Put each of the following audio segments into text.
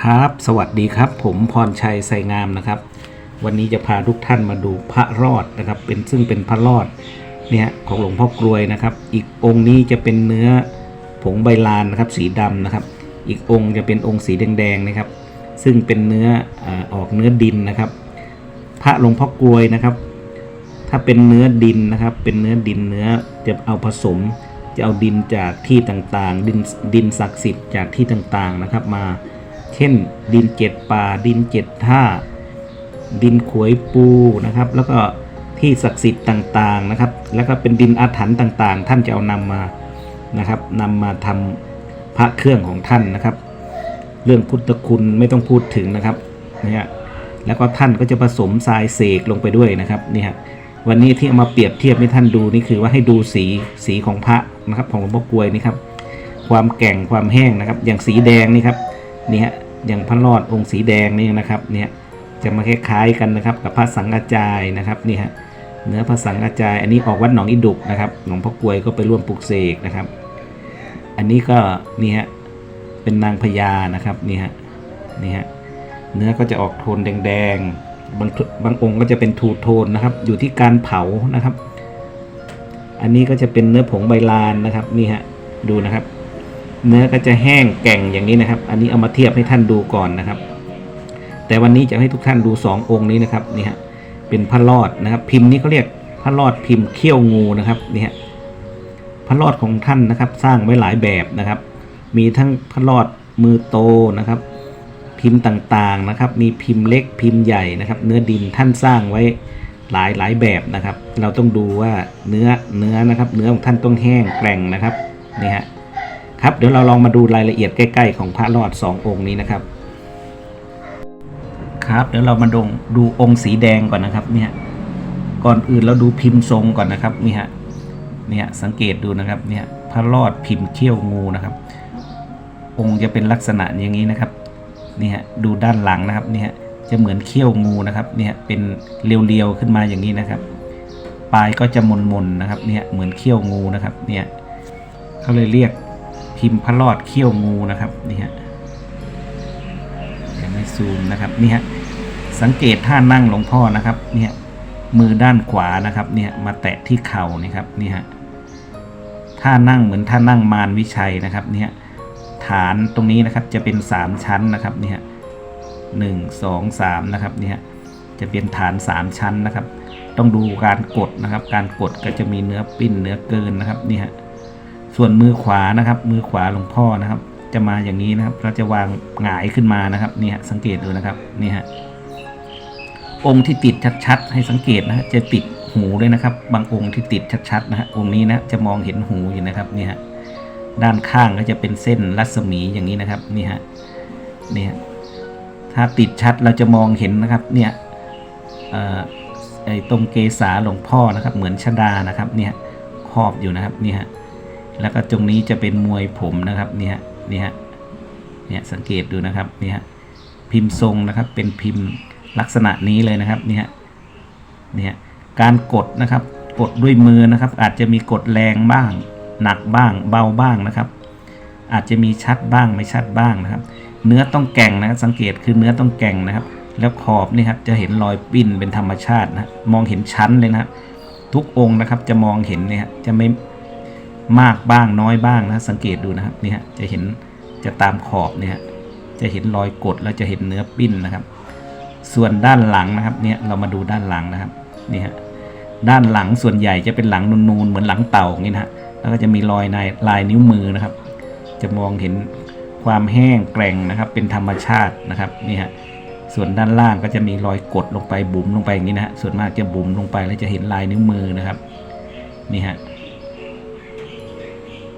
ครับ สวัสดีครับ ผมพรชัยไสงามนะครับ วันนี้จะพาทุกท่านมาดูพระรอดนะครับ เป็นซึ่งเป็นพระรอดเนี่ยของหลวงพ่อกรวยนะครับ อีกองค์นี้จะเป็นเนื้อผงใบลานนะครับ สีดำนะครับ อีกองค์จะเป็นองค์สีแดงๆนะครับ ซึ่งเป็นเนื้ออออกเนื้อดินนะครับ พระหลวงพ่อกรวยนะครับ ถ้าเป็นเนื้อดินนะครับ เป็นเนื้อดินเนื้อจะเอาผสม จะเอาดินจากที่ต่างๆ ดินดินศักดิ์สิทธิ์จากที่ต่างๆนะครับมา เช่น ดินเจ็ดป่า ดินเจ็ดท่า ดินขวยปูนะครับ แล้วก็ที่ศักดิ์สิทธิ์ต่างๆนะครับ แล้วก็เป็นดินอาถรรพ์ต่างๆ ท่านจะเอานำมานะครับนำมาทำพระเครื่องของท่านนะครับ เรื่องพุทธคุณไม่ต้องพูดถึงนะครับนี่ยแล้วก็ท่านก็จะผสมทรายเสกลงไปด้วยนะครับนี่ย วันนี้ที่เอามาเปรียบเทียบให้ท่านดูนี่คือว่าให้ดูสีสีของพระนะครับ ของหลวงพ่อกลวยนี่ครับ ความแก่งความแห้งนะครับ อย่างสีแดงนี่ครับนี่ฮะอย่างพระรอดองค์สีแดงนี่นะครับเนี่ยจะมาคล้ายๆกันนะครับ กับพระสังฆจายนะครับนี่ฮะเนื้อพระสังฆจาย อันนี้ออกวัดหนองอิดุกนะครับหลวงพ่อกลวยก็ไปร่วมปลุกเสกนะครับ อันนี้ก็นี่ฮะเป็นนางพญานะครับนี่ฮะนี่ฮะเนื้อก็จะออกโทนแดงๆ บางบางองค์ก็จะเป็นทูโทนนะครับ อยู่ที่การเผานะครับ อันนี้ก็จะเป็นเนื้อผงใบลานนะครับนี่ฮะดูนะครับ เนื้อก็จะแห้งแก่งอย่างนี้นะครับ อันนี้เอามาเทียบให้ท่านดูก่อนนะครับ แต่วันนี้จะให้ทุกท่านดู 2 องค์นี้นะครับนี่ฮะเป็นพระรอดนะครับ พิมพ์นี้เขาเรียกพระรอดพิมพ์เขี้ยวงูนะครับนี่ฮะพระรอดของท่านนะครับ สร้างไว้หลายแบบนะครับ มีทั้งพระรอดมือโตนะครับ พิมพ์ต่างๆนะครับ มีพิมพ์เล็กพิมพ์ใหญ่นะครับ เนื้อดินท่านสร้างไว้หลายหลายแบบนะครับ เราต้องดูว่าเนื้อเนื้อนะครับ เนื้อของท่านต้องแห้งแกร่งนะครับนี่ฮะครับเดี๋ยวเราลองมาดูรายละเอียดใกล้ ๆ ของพระรอดสององค์นี้นะครับครับเดี๋ยวเรามาดงดูองค์สีแดงก่อนนะครับเนี่ยก่อนอื่นเราดูพิมพ์ทรงก่อนนะครับนี่ฮะเนี่ยสังเกตดูนะครับเนี่ยพระรอดพิมพ์เขี้ยวงูนะครับ องค์จะเป็นลักษณะอย่างนี้นะครับ นี่ฮะดูด้านหลังนะครับเนี่ยจะเหมือนเขี้ยวงูนะครับเนี่ยเป็นเรียวๆขึ้นมาอย่างนี้นะครับ ปลายก็จะมนๆนะครับเนี่ยเหมือนเขี้ยวงูนะครับเนี่ยเขาเลยเรียกพิมพ์พระรอดเขี้ยวงูนะครับนี่ฮะเดี๋ยวไม่ซูมนะครับนี่ฮะสังเกตท่านั่งหลวงพ่อนะครับเนี่ยมือด้านขวานะครับเนี่ยมาแตะที่เข่านี่ครับนี่ฮะท่านั่งเหมือนท่านั่งมารวิชัยนะครับเนี่ย ฐานตรงนี้นะครับจะเป็นสามชั้นนะครับเนี่ยหนึ่งสองสามนะครับเนี่ยจะเป็นฐานสามชั้นนะครับ ต้องดูการกดนะครับ การกดก็จะมีเนื้อปิ้นเนื้อเกินนะครับนี่ฮะส่วนมือขวานะครับ มือขวาหลวงพ่อนะครับ จะมาอย่างนี้นะครับ เราจะวางหงายขึ้นมานะครับนี่ฮะสังเกตดูนะครับนี่ฮะองค์ที่ติดชัดๆ ให้สังเกตนะฮะจะติดหูด้วยนะครับ บางองค์ที่ติดชัดๆนะฮะองค์นี้นะจะมองเห็นหูอยู่นะครับนี่ฮะ ด้านข้างก็จะเป็นเส้นรัศมีอย่างนี้นะครับนี่ฮะนี่ฮะถ้าติดชัดเราจะมองเห็นนะครับเนี่ยไอ้ตรงเกษาหลวงพ่อนะครับเหมือนชดานะครับเนี่ยครอบอยู่นะครับนี่ฮะแล้วก็ตรงนี้จะเป็นมวยผมนะครับเนี่ยเนี่ยเนี่ยสังเกตดูนะครับเนี่ยพิมพ์ทรงนะครับเป็นพิมพ์ลักษณะนี้เลยนะครับเนี่ยเนี่ยการกดนะครับกดด้วยมือนะครับ อาจจะมีกดแรงบ้าง หนักบ้างเบาบ้างนะครับ อาจจะมีชัดบ้างไม่ชัดบ้างนะครับ เนื้อต้องแก่งนะสังเกตคือเนื้อต้องแก่งนะครับ แล้วขอบนี่ครับจะเห็นรอยปิ้นเป็นธรรมชาตินะมองเห็นชั้นเลยนะครับ ทุกองค์นะครับจะมองเห็นเนี่ยจะไม่มากบ้างน้อยบ้างนะสังเกตดูนะครับนี่ฮะจะเห็นจะตามขอบเนี่ยจะเห็นรอยกดแล้วจะเห็นเนื้อปิ้นนะครับ ส่วนด้านหลังนะครับเนี่ยเรามาดูด้านหลังนะครับนี่ฮะด้านหลังส่วนใหญ่จะเป็นหลังนูนๆเหมือนหลังเต่าอย่างนี้นะฮะ แล้วก็จะมีรอยในลายนิ้วมือนะครับ จะมองเห็นความแห้งแกร่งนะครับ เป็นธรรมชาตินะครับนี่ฮะส่วนด้านล่างก็จะมีรอยกดลงไปบุ๋มลงไปอย่างนี้นะฮะส่วนมากจะบุ๋มลงไปแล้วจะเห็นลายนิ้วมือนะครับนี่ฮะ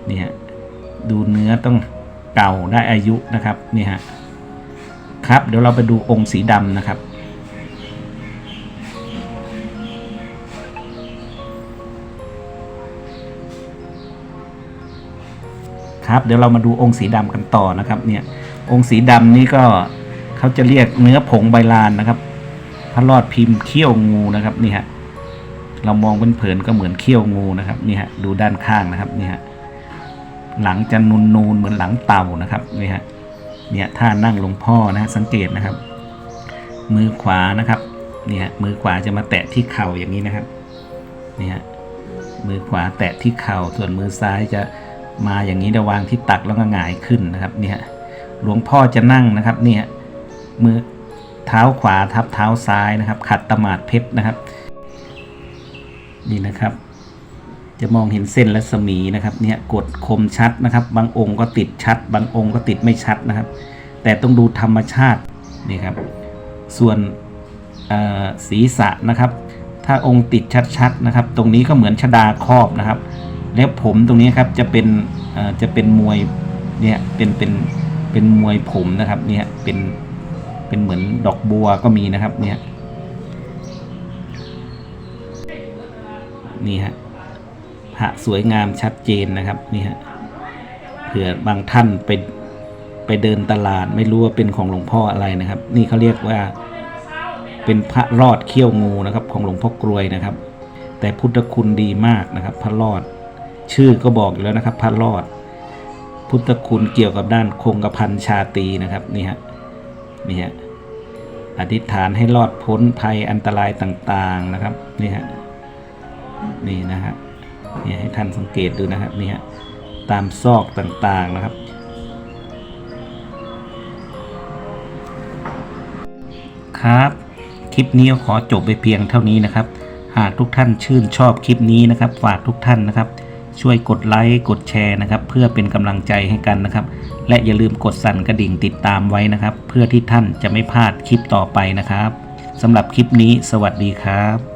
นี่ฮะดูเนื้อต้องเก่าได้อายุนะครับนี่ฮะครับเดี๋ยวเราไปดูองค์สีดำนะครับ ครับ เดี๋ยวเรามาดูองค์สีดำกันต่อนะครับ เนี่ย องค์สีดำนี่ก็เขาจะเรียกเนื้อผงใบลานนะครับพระรอดพิมพ์เขี้ยวงูนะครับนี่ฮะเรามองเป็นเผินก็เหมือนเขี้ยวงูนะครับนี่ฮะดูด้านข้างนะครับนี่ฮะหลังจะนูนนูนเหมือนหลังเต่านะครับนี่ฮะเนี่ยท่านั่งหลวงพ่อนะสังเกตนะครับ มือขวานะครับนี่ฮะมือขวาจะมาแตะที่เข่าอย่างนี้นะครับนี่ฮะมือขวาแตะที่เข่าส่วนมือซ้ายจะ มาอย่างนี้จะวางที่ตักแล้วก็หงายขึ้นนะครับเนี่ยหลวงพ่อจะนั่งนะครับเนี่ยมือเท้าขวาทับเท้าซ้ายนะครับ ขัดตะหมาดเพชรนะครับ นี่นะครับ จะมองเห็นเส้นรัศมีนะครับเนี่ยกดคมชัดนะครับ บางองค์ก็ติดชัด บางองค์ก็ติดไม่ชัดนะครับ แต่ต้องดูธรรมชาตินี่ครับ ส่วนศีรษะนะครับ ถ้าองค์ติดชัดๆนะครับ ตรงนี้ก็เหมือนชดาครอบนะครับ แล้วผมตรงนี้ครับจะเป็นจะเป็นมวยเนี่ยเป็นเป็นเป็นมวยผมนะครับเนี่ยเป็นเป็นเหมือนดอกบัวก็มีนะครับเนี่ยนี่ฮะพระสวยงามชัดเจนนะครับนี่ฮะเผื่อบางท่านไปไปเดินตลาดไม่รู้ว่าเป็นของหลวงพ่ออะไรนะครับ นี่เขาเรียกว่า เป็นพระรอดเขี้ยวงูนะครับ ของหลวงพ่อกรวยนะครับ แต่พุทธคุณดีมากนะครับ พระรอด ชื่อก็บอกอยู่แล้วนะครับพระรอด พุทธคุณเกี่ยวกับด้านคงกระพันชาตีนะครับนี่ฮะนี่ฮะอธิษฐานให้รอดพ้นภัยอันตรายต่างๆนะครับนี่ฮะนี่นะฮะนี่ให้ท่านสังเกตดูนะครับนี่ฮะตามซอกต่างๆนะครับ ครับ คลิปนี้ขอจบไปเพียงเท่านี้นะครับ หากทุกท่านชื่นชอบคลิปนี้นะครับ ฝากทุกท่านนะครับ ช่วยกดไลค์กดแชร์นะครับ เพื่อเป็นกำลังใจให้กันนะครับ และอย่าลืมกดสั่นกระดิ่งติดตามไว้นะครับ เพื่อที่ท่านจะไม่พลาดคลิปต่อไปนะครับสำหรับคลิปนี้ สวัสดีครับ